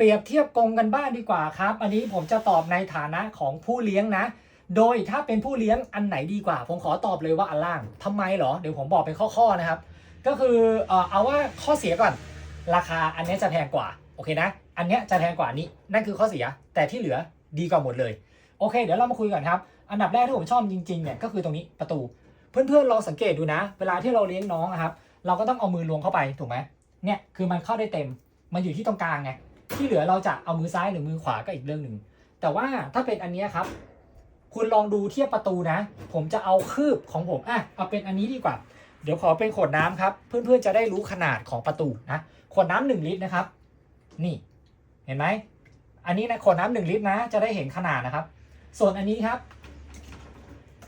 เปรียบเทียบกงกันบ้างดีกว่าครับ อันนี้ผมจะตอบในฐานะของผู้เลี้ยงนะ โดยถ้าเป็นผู้เลี้ยงอันไหนดีกว่า ผมขอตอบเลยว่าอันล่างทำไมเหรอ เดี๋ยวผมบอกเป็นข้อๆนะครับ ก็คือเออเอาว่าข้อเสียก่อน ราคาอันนี้จะแพงกว่า โอเคนะ อันนี้จะแพงกว่านี้ นั่นคือข้อเสีย แต่ที่เหลือดีกว่าหมดเลย โอเค เดี๋ยวเรามาคุยกันครับ อันดับแรกที่ผมชอบจริงๆเนี่ยก็คือตรงนี้ประตู เพื่อนๆลองสังเกตดูนะ เวลาที่เราเลี้ยงน้องอะครับ เราก็ต้องเอามือลวงเข้าไปถูกไหมเนี่ยคือมันเข้าได้เต็ม มันอยู่ที่ตรงกลางไง ที่เหลือเราจะเอามือซ้ายหรือมือขวาก็อีกเรื่องหนึ่ง แต่ว่าถ้าเป็นอันนี้ครับ คุณลองดูเทียบประตูนะ ผมจะเอาคืบของผมอะเอาเป็นอันนี้ดีกว่า เดี๋ยวขอเป็นขวดน้ำครับ เพื่อนๆจะได้รู้ขนาดของประตูนะ ขวดน้ำหนึ่งลิตรนะครับ นี่ เห็นไหม อันนี้นะขวดน้ำหนึ่งลิตรนะ จะได้เห็นขนาดนะครับ ส่วนอันนี้ครับ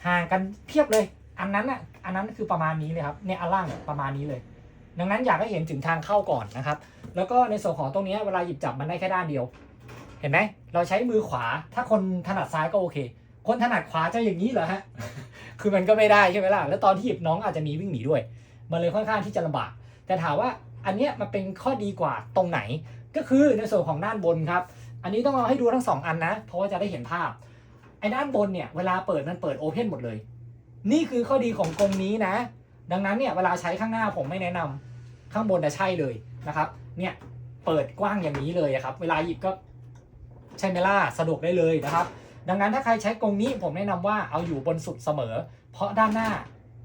ห่างกันเพียบเลย อันนั้นอะ อันนั้นคือประมาณนี้เลยครับ เนี่ยอันล่างประมาณนี้เลย ดังนั้นอยากให้เห็นถึงทางเข้าก่อนนะครับ แล้วก็ในส่วนของตรงนี้เวลาหยิบจับมันได้แค่ด้านเดียว เห็นไหมเราใช้มือขวา ถ้าคนถนัดซ้ายก็โอเค คนถนัดขวาจะอย่างนี้เหรอฮะ คือมันก็ไม่ได้ใช่ไหมล่ะ แล้วตอนที่หยิบน้องอาจจะมีวิ่งหนีด้วย มันเลยค่อนข้างที่จะลำบาก แต่ถามว่าอันเนี้ยมันเป็นข้อดีกว่าตรงไหน ก็คือในส่วนของด้านบนครับ อันนี้ต้องเอาให้ดูทั้งสองอันนะ เพราะว่าจะได้เห็นภาพ ไอ้ด้านบนเนี่ยเวลาเปิดมันเปิดโอเพนหมดเลย นี่คือข้อดีของกรงนี้นะ ดังนั้นเนี่ยเวลาใช้ข้างหน้าผมไม่แนะนำข้างบนจะใช่เลยนะครับ เนี่ยเปิดกว้างอย่างนี้เลยครับ เวลาหยิบก็ใช้เมล่าสะดวกได้เลยนะครับ ดังนั้นถ้าใครใช้กรงนี้ผมแนะนำว่าเอาอยู่บนสุดเสมอ เพราะด้านหน้า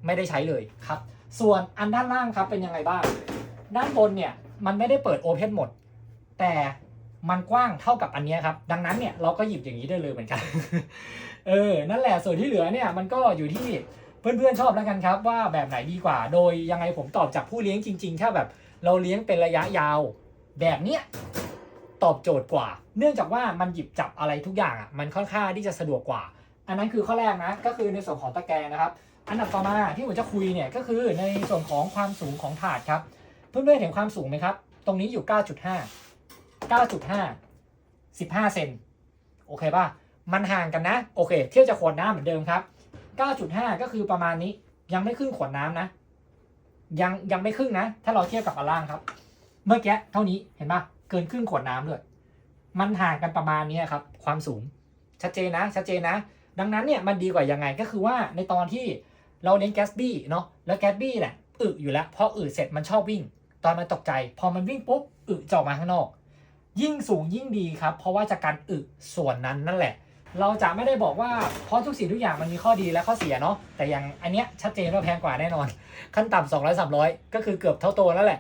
ไม่ได้ใช้เลยครับ ส่วนอันด้านล่างครับเป็นยังไงบ้าง ด้านบนเนี่ยมันไม่ได้เปิดโอเพนหมด แต่มันกว้างเท่ากับอันนี้ครับ ดังนั้นเนี่ยเราก็หยิบอย่างนี้ได้เลยเหมือนกัน เออ นั่นแหละส่วนที่เหลือเนี่ยมันก็อยู่ที่ เพื่อนๆชอบแล้วกันครับว่าแบบไหนดีกว่า โดยยังไงผมตอบจากผู้เลี้ยงจริง ๆ ถ้าแบบเราเลี้ยงเป็นระยะยาว แบบเนี้ยตอบโจทย์กว่า เนื่องจากว่ามันหยิบจับอะไรทุกอย่างอะมันค่อนข้างที่จะสะดวกกว่า อันนั้นคือข้อแรกนะก็คือในส่วนของตะแกรงนะครับ อันดับต่อมาที่ผมจะคุยเนี่ยก็คือในส่วนของความสูงของถาดครับ เพื่อนๆเห็นความสูงไหมครับ ตรงนี้อยู่ 9.5 9.5 15เซนโอเคป่ะมันห่างกันนะ โอเค เทียบจากขวดน้ำเหมือนเดิมครับ 9.5 ก็คือประมาณนี้ ยังไม่ครึ่งขวดน้ำนะ ยังยังไม่ครึ่งนะ ถ้าเราเทียบกับอันล่างครับ เมื่อกี้เท่านี้เห็นป่ะเกินครึ่งขวดน้ำด้วยมันห่างกันประมาณนี้ครับ ความสูง ชัดเจนนะ ชัดเจนนะ ดังนั้นเนี่ยมันดีกว่ายังไงก็คือว่าในตอนที่เราเลี้ยงแกสบี้เนาะแล้วแกสบี้เนี่ยอึอยู่แล้วพออึเสร็จมันชอบวิ่ง ตอนมันตกใจ พอมันวิ่งปุ๊บอึจะออกมาข้างนอก ยิ่งสูงยิ่งดีครับ เพราะว่าจากการอึส่วนนั้นนั่นแหละ เราจะไม่ได้บอกว่าเพราะทุกสิ่งทุกอย่างมันมีข้อดีและข้อเสียเนาะแต่อย่างอันเนี้ยชัดเจนว่าแพงกว่าแน่นอน ขั้นต่ำสองร้อยสามร้อยก็คือเกือบเท่าตัวแล้วแหละ